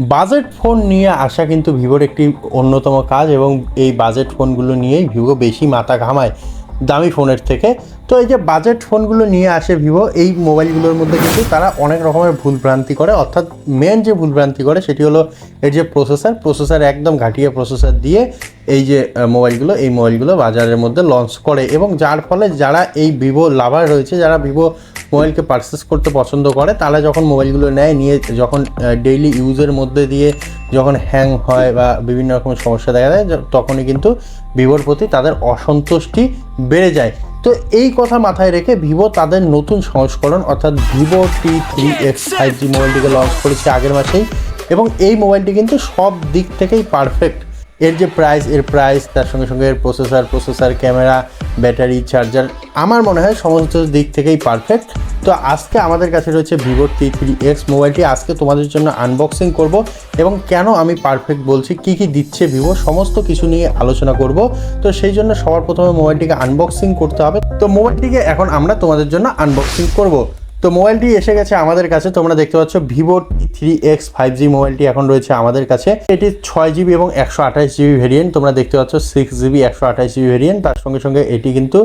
Budget phone নিয়ে আসা কিন্তু ভিভোর একটি অন্যতম কাজ এবং এই বাজেট ফোনগুলো নিয়েই ভিভো বেশি মাথা ঘামায় দামি ফোনের থেকে। তো এই যে বাজেট ফোনগুলো নিয়ে আসে ভিভো, এই মোবাইলগুলোর মধ্যে কিন্তু তারা অনেক রকমের ভুলভ্রান্তি করে। অর্থাৎ মেন যে ভুলভ্রান্তি করে সেটি হলো এর যে প্রসেসর প্রসেসর একদম ঘাটিয়ে প্রসেসর দিয়ে এই যে মোবাইলগুলো, এই মোবাইলগুলো বাজারের মধ্যে লঞ্চ করে এবং যার ফলে যারা এই ভিভো লাভার রয়েছে, যারা ভিভো মোবাইলকে পারচেস করতে পছন্দ করে, তারা যখন মোবাইলগুলো নেয়, নিয়ে যখন ডেইলি ইউজের মধ্যে দিয়ে যখন হ্যাং হয় বা বিভিন্ন রকম সমস্যা দেখা দেয় তখনই কিন্তু ভিভোর প্রতি তাদের অসন্তুষ্টি বেড়ে যায়। তো এই কথা মাথায় রেখে ভিভো তাদের নতুন সংস্করণ, অর্থাৎ Vivo T three X five G মোবাইলটিকে launch করেছে আগের মাসেই, এবং এই মোবাইলটি কিন্তু সব দিক থেকেই পারফেক্ট এর যে প্রাইস এর প্রাইস তার সঙ্গে সঙ্গে এর processor processor camera battery charger আমার মনে হয় সমস্ত দিক থেকেই পারফেক্ট তো আজকে আমাদের কাছে রয়েছে ভিভো টি থ্রি এক্স মোবাইলটি আজকে তোমাদের জন্য আনবক্সিং করব এবং কেন আমি পারফেক্ট বলছি, কি কি দিচ্ছে ভিভো সমস্ত কিছু নিয়ে আলোচনা করব। তো সেই জন্য সবার প্রথমে মোবাইলটিকে আনবক্সিং করতে হবে। তো মোবাইলটিকে এখন আমরা তোমাদের জন্য আনবক্সিং করব। তো মোবাইলটি এসে গেছে আমাদের কাছে। তোমরা দেখতে পাচ্ছ Vivo three X five G মোবাইলটি এখন রয়েছে আমাদের কাছে। এটি ছয় জিবি এবং একশো আঠাশ জিবি ভেরিয়েন্ট তোমরা দেখতে পাচ্ছ সিক্স জিবি একশো আঠাশ জিবি ভেরিয়েন্ট তার সঙ্গে সঙ্গে এটি কিন্তু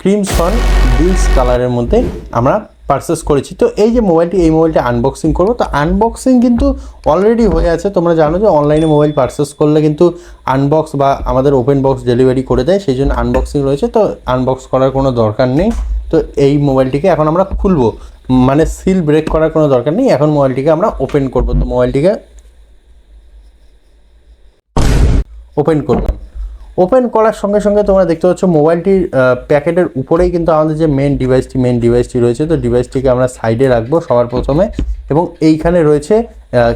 ক্রিমসন বিলস কালারের মধ্যে আমরা পারচেস করেছি। তো এই যে মোবাইলটি, এই মোবাইলটি আনবক্সিং করব। তো আনবক্সিং কিন্তু অলরেডি হয়ে আছে। তোমরা জানো যে অনলাইনে মোবাইল পারচেস করলে কিন্তু আনবক্স বা আমাদের ওপেন বক্স ডেলিভারি করে দেয়। সেই জন্য আনবক্সিং রয়েছে। তো আনবক্স করার কোনো দরকার নেই। তো এই মোবাইলটিকে এখন আমরা খুলবো। মানে সিল ব্রেক করার কোনো দরকার নেই। এখন মোবাইলটিকে আমরা ওপেন করব। তো মোবাইলটিকে ওপেন করলাম ওপেন করার সঙ্গে সঙ্গে তোমরা দেখতে পাচ্ছ মোবাইলটির প্যাকেটের উপরেই কিন্তু আমাদের যে মেন ডিভাইসটি মেন ডিভাইসটি রয়েছে, তো ডিভাইসটিকে আমরা সাইডে রাখব সবার প্রথমে। এবং এইখানে রয়েছে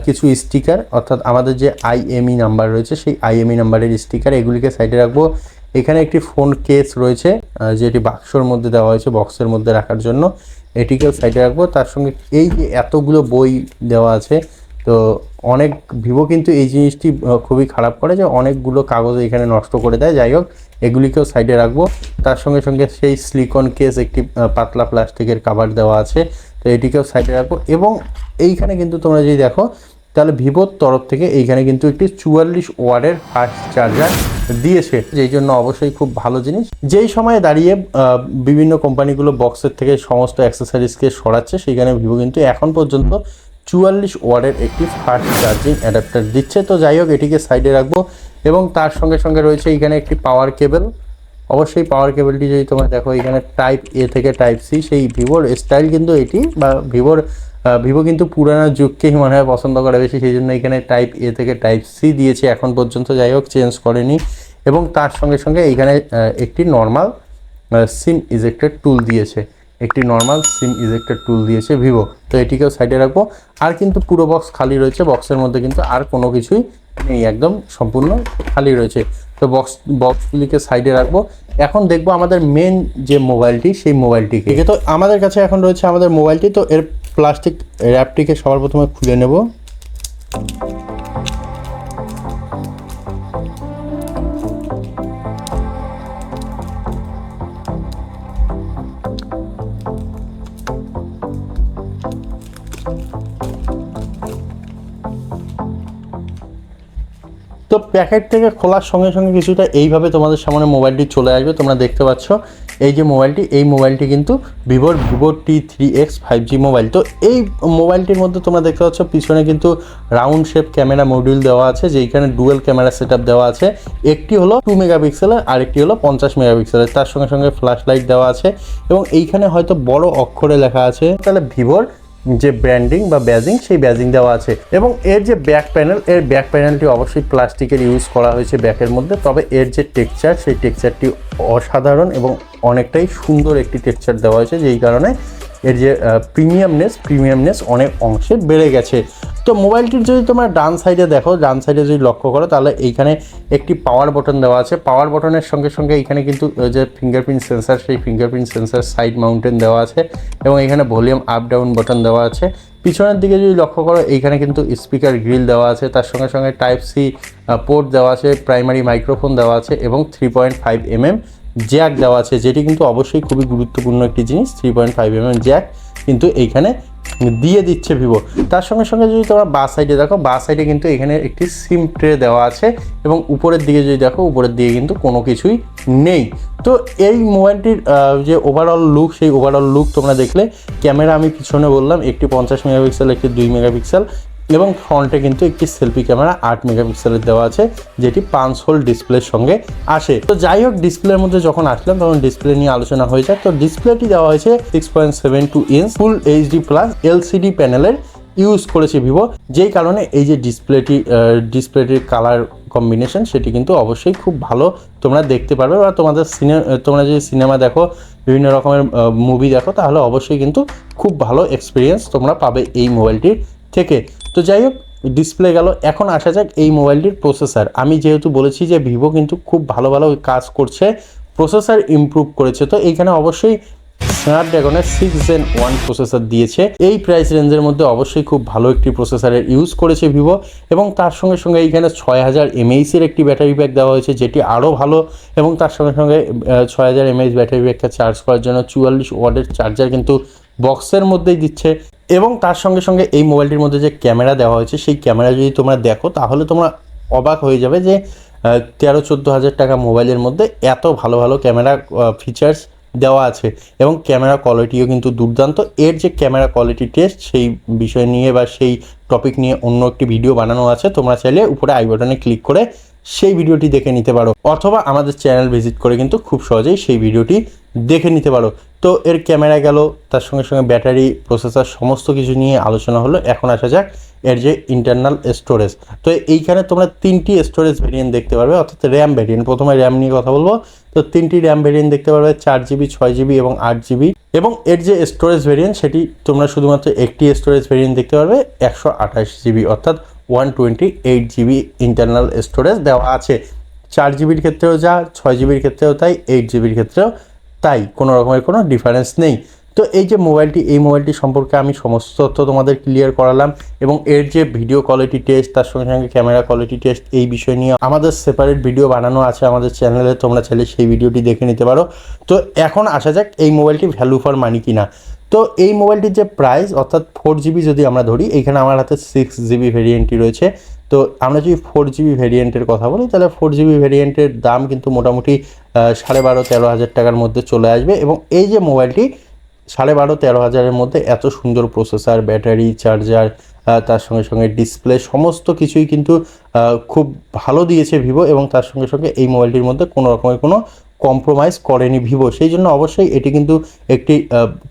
কিছু স্টিকার অর্থাৎ আমাদের যে আইএমই নাম্বার রয়েছে, সেই আইএমই নাম্বারের স্টিকার এগুলিকে সাইডে রাখব। এখানে একটি ফোন কেস রয়েছে যেটি বাক্সর মধ্যে দেওয়া হয়েছে বক্সের মধ্যে রাখার জন্য। এটিকেও সাইডে রাখব। তার সঙ্গে এই যে এতগুলো বই দেওয়া আছে, তো অনেক ভিভো কিন্তু এই জিনিসটি খুবই খারাপ করে যে অনেকগুলো কাগজ এখানে নষ্ট করে দেয়। যাই হোক এগুলিকেও সাইডে রাখব। তার সঙ্গে সঙ্গে সেই স্লিকন কেস একটি পাতলা প্লাস্টিকের কাভার দেওয়া আছে। তো এটিকেও সাইডে রাখব। এবং এইখানে কিন্তু তোমরা যদি দেখো তাহলে ভিভোর তরফ থেকে এইখানে কিন্তু একটি চুয়াল্লিশ ওয়ার্ডের ফাস্ট চার্জার দিয়েছে, যেই জন্য অবশ্যই খুব ভালো জিনিস। যেই সময়ে দাঁড়িয়ে বিভিন্ন কোম্পানিগুলো বক্সের থেকে সমস্ত অ্যাক্সেসরিজকে সরাচ্ছে, সেইখানে ভিভো কিন্তু এখন পর্যন্ত চুয়াল্লিশ ওয়ার্ডের একটি ফাস্ট চার্জিং অ্যাডাপ্টার দিচ্ছে। তো যাই হোক, এটিকে সাইডে রাখব এবং তার সঙ্গে সঙ্গে রয়েছে এখানে একটি পাওয়ার কেবল অবশ্যই পাওয়ার কেবলটি যদি তোমরা দেখো এখানে টাইপ এ থেকে টাইপ সি সেই ভিভোর স্টাইল কিন্তু এটি, বা ভিভোর ভিভো কিন্তু পুরানো যুগকেই মনে হয় পছন্দ করে বেশি সেই জন্য এখানে টাইপ এ থেকে টাইপ সি দিয়েছে এখন পর্যন্ত, যাই হোক চেঞ্জ করেনি। এবং তার সঙ্গে সঙ্গে এখানে একটি নর্মাল সিম ইজেক্টেড টুল দিয়েছে। একটি নর্মাল সিম ইজেক্টেড টুল দিয়েছে ভিভো। তো এটিকেও সাইডে রাখব। আর কিন্তু পুরো বক্স খালি রয়েছে। বক্সের মধ্যে কিন্তু আর কোনো কিছুই নেই, একদম সম্পূর্ণ খালি রয়েছে। তো বক্স বক্সগুলিকে সাইডে রাখব। এখন দেখব আমাদের মেন যে মোবাইলটি সেই মোবাইলটিকে তো আমাদের কাছে এখন রয়েছে আমাদের মোবাইলটি তো এর প্লাস্টিক র্যাপটিকে সবার প্রথমে খুলে নেব। তো প্যাকেট থেকে খোলার সঙ্গে সঙ্গে কিছুটা এইভাবে তোমাদের সামনে মোবাইলটি চলে আসবে, তোমরা দেখতে পাচ্ছ। এই যে মোবাইলটি, এই মোবাইলটি কিন্তু ভিভোর Vivo T three X five G mobile. তো এই মোবাইলটির মধ্যে তোমরা দেখতে পাচ্ছ, পিছনে কিন্তু রাউন্ড শেপ ক্যামেরা মডিউল দেওয়া আছে যেখানে ডুয়েল ক্যামেরা সেট দেওয়া আছে। একটি হলো টু মেগাপিক্সেলের আর একটি হলো পঞ্চাশ মেগাপিক্সেলের তার সঙ্গে সঙ্গে ফ্ল্যাশ লাইট দেওয়া আছে। এবং এইখানে হয়তো বড় অক্ষরে লেখা আছে, তাহলে ভিভোর যে ব্র্যান্ডিং বা ব্যাজিং, সেই ব্যাজিং দেওয়া আছে। এবং এর যে ব্যাক প্যানেল, এর ব্যাক প্যানেলটি অবশ্যই প্লাস্টিকের ইউজ করা হয়েছে ব্যাকের মধ্যে। তবে এর যে টেক্সচার, সেই টেক্সচারটি অসাধারণ এবং অনেকটাই সুন্দর একটি টেক্সচার দেওয়া হয়েছে, যেই কারণে এর যে প্রিমিয়ামনেস প্রিমিয়ামনেস অনেক অংশে বেড়ে গেছে। তো মোবাইলটির যদি তোমরা ডান সাইডে দেখো, ডান সাইডে যদি লক্ষ্য করো, তাহলে এইখানে একটি পাওয়ার বটন দেওয়া আছে। পাওয়ার বটনের সঙ্গে সঙ্গে এখানে কিন্তু যে ফিঙ্গারপ্রিন্ট সেন্সার সেই ফিঙ্গারপ্রিন্ট সেন্সার সাইড মাউন্টেন দেওয়া আছে এবং এখানে ভলিউম আপ ডাউন বটন দেওয়া আছে। পিছনের দিকে যদি লক্ষ্য করো, এইখানে কিন্তু স্পিকার গ্রিল দেওয়া আছে। তার সঙ্গে সঙ্গে টাইপ সি পোর্ট দেওয়া আছে প্রাইমারি মাইক্রোফোন দেওয়া আছে এবং three point five MM jack দেওয়া আছে, যেটি কিন্তু অবশ্যই খুবই গুরুত্বপূর্ণ একটি জিনিস three point five M M jack কিন্তু এইখানে দিয়ে দিচ্ছে ভিভো তার সঙ্গে সঙ্গে যদি তোমরা বা সাইডে দেখো, বা সাইডে কিন্তু এখানে একটি সিম ট্রে দেওয়া আছে এবং উপরের দিকে যদি দেখো, উপরের দিকে কিন্তু কোনো কিছুই নেই। তো এই মোবাইলটির যে ওভারঅল লুক সেই ওভারঅল লুক তোমরা দেখলে, ক্যামেরা আমি পিছনে বললাম, একটি পঞ্চাশ মেগাপিক্সেল, একটি দুই মেগাপিক্সেল এবং ফ্রন্টে কিন্তু একটি সেলফি ক্যামেরা আট মেগাপিক্সেলের দেওয়া আছে, যেটি পাঁচ হোল ডিসপ্লের সঙ্গে আসে। তো যাই হোক, ডিসপ্লের মধ্যে যখন আসলাম, তখন ডিসপ্লে নিয়ে আলোচনা হয়ে যায় তো ডিসপ্লেটি দেওয়া হয়েছে six point seven two inch full HD plus LCD প্যানেলের ইউজ করেছে ভিভো যেই কারণে এই যে ডিসপ্লেটি ডিসপ্লেটির কালার কম্বিনেশন সেটি কিন্তু অবশ্যই খুব ভালো তোমরা দেখতে পারবে। বা তোমাদের সিনে, তোমরা যদি সিনেমা দেখো, বিভিন্ন রকমের মুভি দেখো, তাহলে অবশ্যই কিন্তু খুব ভালো এক্সপিরিয়েন্স তোমরা পাবে এই মোবাইলটির থেকে। তো যাই হোক ডিসপ্লে গেল। এখন আসা যাক এই মোবাইলটির প্রসেসার আমি যেহেতু বলেছি যে ভিভো কিন্তু খুব ভালো ভালো কাজ করছে প্রসেসার ইমপ্রুভ করেছে। তো এইখানে অবশ্যই স্ন্যাপড্রাগনের সিক্স জেন ওয়ান প্রসেসর দিয়েছে। এই প্রাইস রেঞ্জের মধ্যে অবশ্যই খুব ভালো একটি প্রসেসারের ইউজ করেছে ভিভো এবং তার সঙ্গে সঙ্গে এইখানে ছয় হাজার এমএইচের একটি ব্যাটারি ব্যাক দেওয়া হয়েছে, যেটি আরও ভালো এবং তার সঙ্গে সঙ্গে ছয় হাজার এমএইচ ব্যাটারি ব্যাকটা চার্জ করার জন্য চুয়াল্লিশ ওয়াটের চার্জার কিন্তু বক্সের মধ্যেই দিচ্ছে। এবং তার সঙ্গে সঙ্গে এই মোবাইলটির মধ্যে যে ক্যামেরা দেওয়া হয়েছে, সেই ক্যামেরা যদি তোমরা দেখো, তাহলে তোমরা অবাক হয়ে যাবে যে তেরো, চোদ্দ হাজার টাকা মোবাইলের মধ্যে এত ভালো ভালো ক্যামেরা ফিচার্স দেওয়া আছে। এবং ক্যামেরা কোয়ালিটিও কিন্তু দুর্দান্ত। এর যে ক্যামেরা কোয়ালিটি টেস্ট সেই বিষয় নিয়ে বা সেই টপিক নিয়ে অন্য একটি ভিডিও বানানো আছে। তোমরা চাইলে উপরে আই বাটনে ক্লিক করে সেই ভিডিওটি দেখে নিতে পারো। অথবা আমাদের চ্যানেল ভিজিট করে কিন্তু খুব সহজেই সেই ভিডিওটি দেখে নিতে পারো। তো এর ক্যামেরা গেল, তার সঙ্গে সঙ্গে ব্যাটারি, প্রসেসর, সমস্ত কিছু নিয়ে আলোচনা হলো। এখন আসা যাক এর যে ইন্টারনাল স্টোরেজ তো এইখানে তোমরা তিনটি স্টোরেজ ভেরিয়েন্ট দেখতে পারবে, অর্থাৎ র্যাম ভেরিয়েন্ট প্রথমে র্যাম নিয়ে কথা বলব। তো তিনটি র্যাম ভেরিয়েন্ট দেখতে পারবে, চার জিবি ছয় জিবি এবং আট জিবি এবং এর যে স্টোরেজ ভেরিয়েন্ট সেটি তোমরা শুধুমাত্র একটি স্টোরেজ ভেরিয়েন্ট দেখতে পারবে, একশো আঠাশ জিবি অর্থাৎ one twenty eight GB internal storage দেওয়া আছে। চার জিবির ক্ষেত্রেও যা, ছয় জিবির ক্ষেত্রেও তাই এইট জিবির ক্ষেত্রেও। তাই কোনো রকমের কোনো ডিফারেন্স নেই। তো এই যে মোবাইলটি এই মোবাইলটি সম্পর্কে আমি সমস্ত তথ্য তোমাদের ক্লিয়ার করালাম এবং এর যে ভিডিও কোয়ালিটি টেস্ট তার সঙ্গে সঙ্গে ক্যামেরা কোয়ালিটি টেস্ট এই বিষয় নিয়ে আমাদের সেপারেট ভিডিও বানানো আছে আমাদের চ্যানেলে তোমরা চাইলে সেই ভিডিওটি দেখে নিতে পারো। তো এখন আসা যাক এই মোবাইলটি ভ্যালু ফর মানি কিনা। তো এই মোবাইলটির যে প্রাইস অর্থাৎ ফোর জিবি যদি আমরা ধরি, এখানে আমার হাতে সিক্স জিবি ভেরিয়েন্টটি রয়েছে। তো আমরা যদি ফোর জিবি ভেরিয়েন্টের কথা বলি, তাহলে ফোর জিবি ভেরিয়েন্টের দাম কিন্তু মোটামুটি সাড়ে বারো, তেরো হাজার টাকার মধ্যে চলে আসবে এবং এই যে মোবাইলটি সাড়ে বারো, তেরো হাজারের মধ্যে এত সুন্দর প্রসেসর ব্যাটারি চার্জার তার সঙ্গে সঙ্গে ডিসপ্লে সমস্ত কিছুই কিন্তু খুব ভালো দিয়েছে ভিভো এবং তার সঙ্গে সঙ্গে এই মোবাইলটির মধ্যে কোনো রকমের কোনো কম্প্রোমাইজ করেনি ভিভো, সেই জন্য অবশ্যই এটি কিন্তু একটি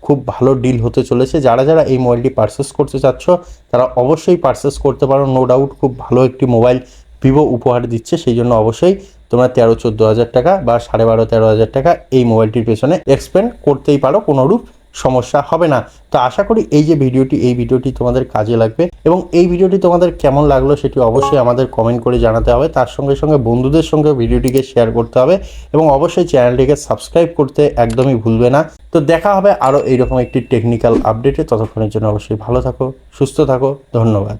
খুব ভালো ডিল হতে চলেছে। যারা যারা এই মোবাইলটি পারচেস করতে চাচ্ছ, তারা অবশ্যই পারচেস করতে পারো। নো ডাউট খুব ভালো একটি মোবাইল ভিভো উপহার দিচ্ছে, সেই জন্য অবশ্যই তোমরা তেরো চোদ্দ হাজার টাকা বা সাড়ে বারো তেরো হাজার টাকা এই মোবাইলটির পেছনে এক্সপেন্ড করতেই পারো, কোনোরূপ সমস্যা হবে না। তো আশা করি এই যে ভিডিওটি, এই ভিডিওটি তোমাদের কাজে লাগবে। এবং এই ভিডিওটি তোমাদের কেমন লাগল সেটি অবশ্যই আমাদের কমেন্ট করে জানাতে হবে। তার সঙ্গে সঙ্গে বন্ধুদের সঙ্গে ভিডিওটিকে শেয়ার করতে হবে এবং অবশ্যই চ্যানেলটিকে সাবস্ক্রাইব করতে একদমই ভুলবে না। তো দেখা হবে আরও এইরকম একটি টেকনিক্যাল আপডেটে ততক্ষণের জন্য অবশ্যই ভালো থাকো, সুস্থ থাকো। ধন্যবাদ।